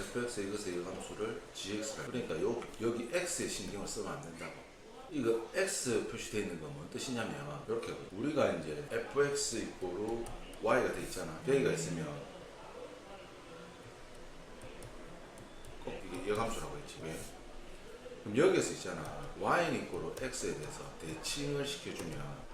fx 이것의 여감수를 gx라 그러니까 요, 여기 x에 신경을 쓰면 안 된다고 이거 x 표시되어 있는 건 뭔 뜻이냐면 이렇게. 우리가 이제 fx 이꼬르 y가 돼 있잖아 여기가 있으면 꼭 이게 여감수라고 했지 왜? 그럼 여기에서 있잖아 y는 이꼬르 x에 대해서 대칭을 시켜주면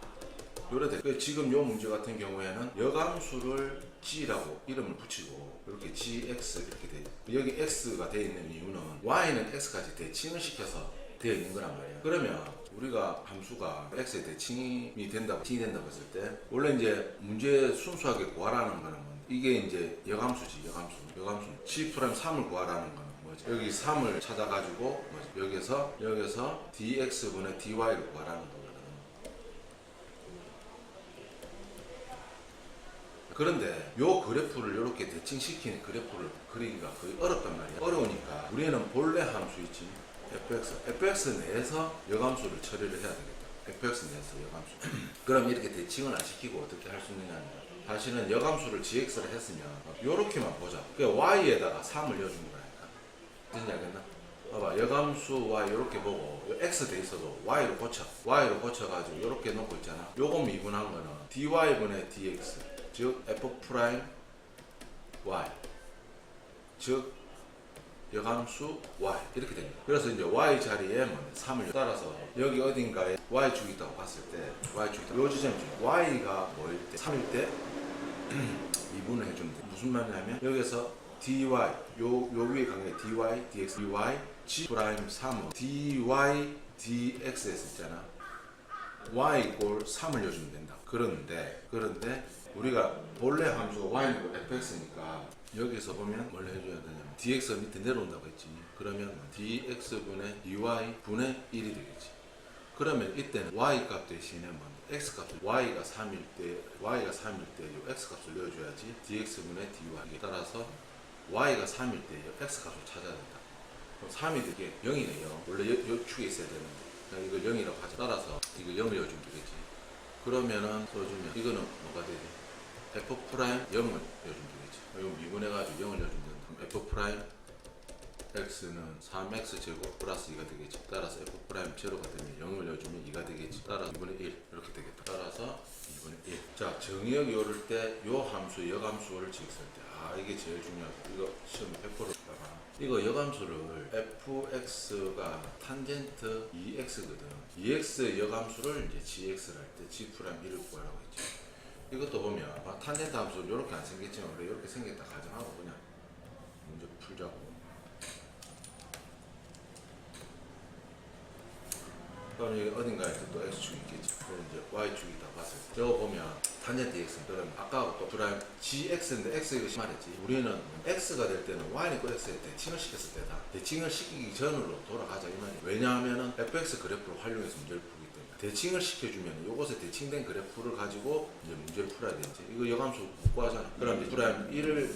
요래 돼. 그 지금 요 문제 같은 경우에는 여감수를 g라고 이름을 붙이고 이렇게 gx 이렇게 돼. 여기 x가 돼 있는 이유는 y는 x까지 대칭을 시켜서 되어 있는 거란 말이야. 그러면 우리가 함수가 x에 대칭이 된다고 대칭이 된다고 했을 때 원래 이제 문제 순수하게 구하라는 거는 뭐 이게 이제 여감수지 여감수 여감수 g 프라임 3을 구하라는 거는 뭐지 여기 3을 찾아가지고 뭐지 여기서 여기서 dx분의 dy를 구하라는 거거든. 그런데 요 그래프를 이렇게 대칭시키는 그래프를 그리기가 거의 어렵단 말이야. 어려우니까 우리는 본래 함수 있지. fx. fx 내에서 여감수를 처리를 해야 되겠다. fx 내에서 여감수. 그럼 이렇게 대칭을 안 시키고 어떻게 할 수 있느냐. 사실은 여감수를 gx를 했으면 요렇게만 보자. 그 y에다가 3을 넣어준 거라니까. 무슨 알겠나? 봐봐 여감수 y 이렇게 보고 요 x 돼 있어도 y로 고쳐 y로 고쳐가지고 이렇게 놓고 있잖아 요거 미분한 거는 dy분의 dx 즉 f 프라임 y. 즉 여감수 y. 이렇게 됩니다. 그래서 이제 y 자리에 뭐 3을 따라서 여기 어딘가에 y 축이 있다고 봤을 때 y 축이 있다. 요 지점이죠. Y가 뭐일 때? 3일 때? 미분을 해주면 돼. 무슨 말이냐면 여기서 dy 요, 요 위에 관계 dy, dx, dy, g 프라임 3은 dy, dx에서 있잖아. Y 이꼴 3을 넣어주면 된다. 그런데 그런데 우리가 본래 함수가 y는 fx니까 여기서 보면 뭘 해줘야 되냐면 dx가 밑에 내려온다고 했지. 그러면 dx분의 dy 분의 1이 되겠지. 그러면 이때는 y 값 대신에 뭐 x 값을 y가 3일 때 y가 3일 때요 x 값을 넣어줘야지 dx분의 dy 따라서 y가 3일 때요 x 값을 찾아야 된다. 그럼 3이 되게 0이네요. 원래 요, 요 축에 있어야 되는데 이걸 0이라고 하자. 따라서 이걸 0을 넣어주면 되겠지. 그러면은 써주면 이거는 뭐가 되지? f 프라임 0을 넣어주면 되겠지. 이거 미분해가지고 0을 넣어주면 된다. f 프라임 x는 3x 제곱 플러스 2가 되겠지. 따라서 f 프라임 제로가 되면 0을 넣어주면 2가 되겠지. 따라서 2분의 1 이렇게 되겠다. 따라서 2분의 1. 자 정의역 요럴 때요 함수 여감수를 지었을 때 아 이게 제일 중요하다. 이거 시험 100% 봐봐. 이거 여감수를 fx가 탄젠트 2x거든. 2x 여감수를 이제 gx를 할 때 g 프라임 1을 구하라고 했지. 이것도 보면 아, 탄젠트 함수는 이렇게 안 생겼지만 우리 이렇게 생겼다 가정하고 그냥 문제 풀자고. 그럼 여기 어딘가에 또 x축이 있겠지. 그럼 이제 y축이 다 봤을 때. 저거 보면 탄젠트 x는 그럼 아까하고 또 프라임 gx인데 x 이거 말했지. 우리는 x가 될 때는 y는 그 x에 대칭을 시켰을 때다. 대칭을 시키기 전으로 돌아가자 이 말이야. 왜냐하면은 fx 그래프를 활용해서 문제를 풀기 때문에. 대칭을 시켜주면 요것에 대칭된 그래프를 가지고 이제 문제를 풀어야 되지. 이거 여감수 못 구하잖아. 그럼 이제 프라임 1을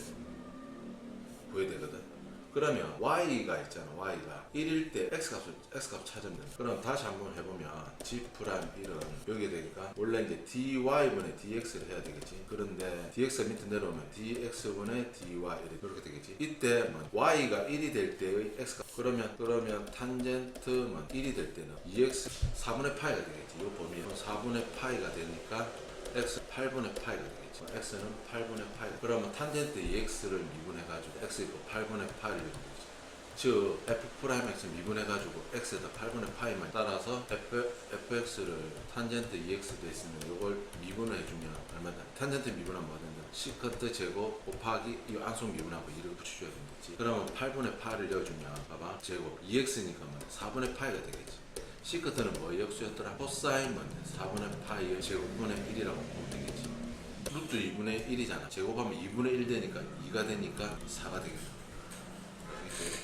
구해야 되거든. 그러면 y가 있잖아. y가 1일 때 x 값을 x 값 찾으면. 그럼 다시 한번 해보면 g 프라임 1은 여기에 되니까 원래 이제 dy분의 dx를 해야 되겠지. 그런데 dx가 밑에 내려오면 dx분의 dy 이렇게 되겠지. 이때 뭐 y가 1이 될 때의 x 값 그러면 그러면 탄젠트만 1이 될 때는 2x 4분의 파이가 되겠지. 이거 보면 4분의 파이가 되니까 x 8분의 파이가 되겠지. x는 8분의 파이. 그러면 탄젠트 2x를 미분해가지고 x 이고 8분의 파이를 거지. 즉 f 프라임 x 미분해가지고 x에다 8분의 파이만 따라서 f fx를 탄젠트 2x 돼 있으면 이걸 미분을 해주면 얼마나 탄젠트 미분하면 뭐 된다? 시컨트 제곱 곱하기 이 안속 미분하고 이를 붙여줘야 된다지. 그러면 8분의 파이를 넣어주면 봐봐 제곱 2x니까 뭐 4분의 파이가 되겠지. 시커트는 뭐 역수였더라? 코사인은 4분의 파이의 제곱분의 1이라고 보면 되겠지. 루트 2분의 1이잖아. 제곱하면 2분의 1 되니까 2가 되니까 4가 되겠다. 이렇게